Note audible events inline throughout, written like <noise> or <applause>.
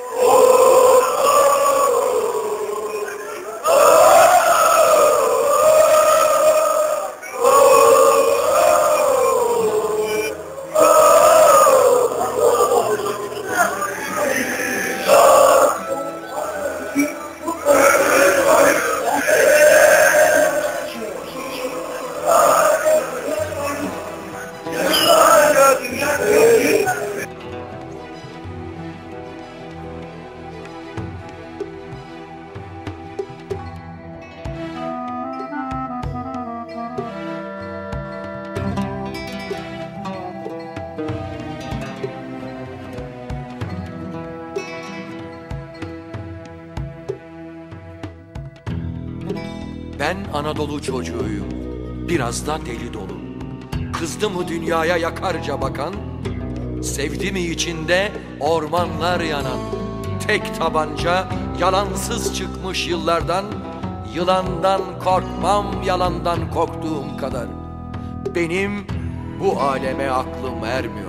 Oh! <laughs> Ben Anadolu çocuğuyum. Biraz da deli dolu. Kızdı mı dünyaya yakarca bakan, sevdi mi içinde ormanlar yanan, tek tabanca yalansız çıkmış yıllardan, yılandan korkmam yalandan korktuğum kadar. Benim bu aleme aklım ermiyor.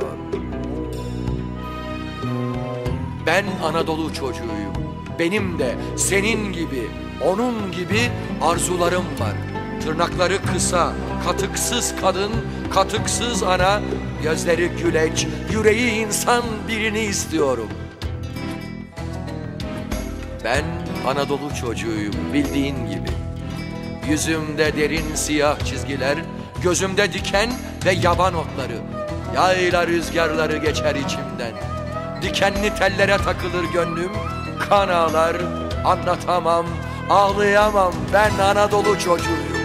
Ben Anadolu çocuğuyum. Benim de senin gibi, onun gibi arzularım var. Tırnakları kısa, katıksız kadın, katıksız ana, gözleri güleç, yüreği insan birini istiyorum. Ben Anadolu çocuğuyum bildiğin gibi. Yüzümde derin siyah çizgiler, gözümde diken ve yaban otları. Yayla rüzgarları geçer içimden. Dikenli tellere takılır gönlüm, kan ağlar, anlatamam, ağlayamam. Ben Anadolu çocuğuyum.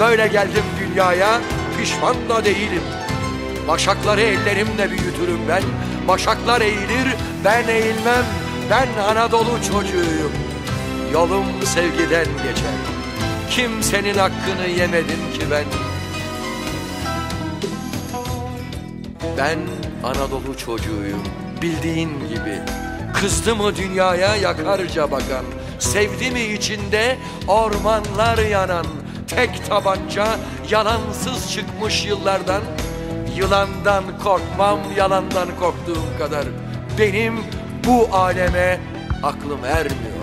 Böyle geldim dünyaya, pişman da değilim. Başakları ellerimle büyütürüm ben. Başaklar eğilir, ben eğilmem. Ben Anadolu çocuğuyum. Yolum sevgiden geçer. Kimsenin hakkını yemedim ki ben. Ben Anadolu çocuğuyum. Bildiğin gibi. Kızdı mı dünyaya yakarca bakan. Sevdi mi içinde ormanlar yanan. Tek tabanca yalansız çıkmış yıllardan. Yılandan korkmam yalandan korktuğum kadar. Benim bu aleme aklım ermiyor.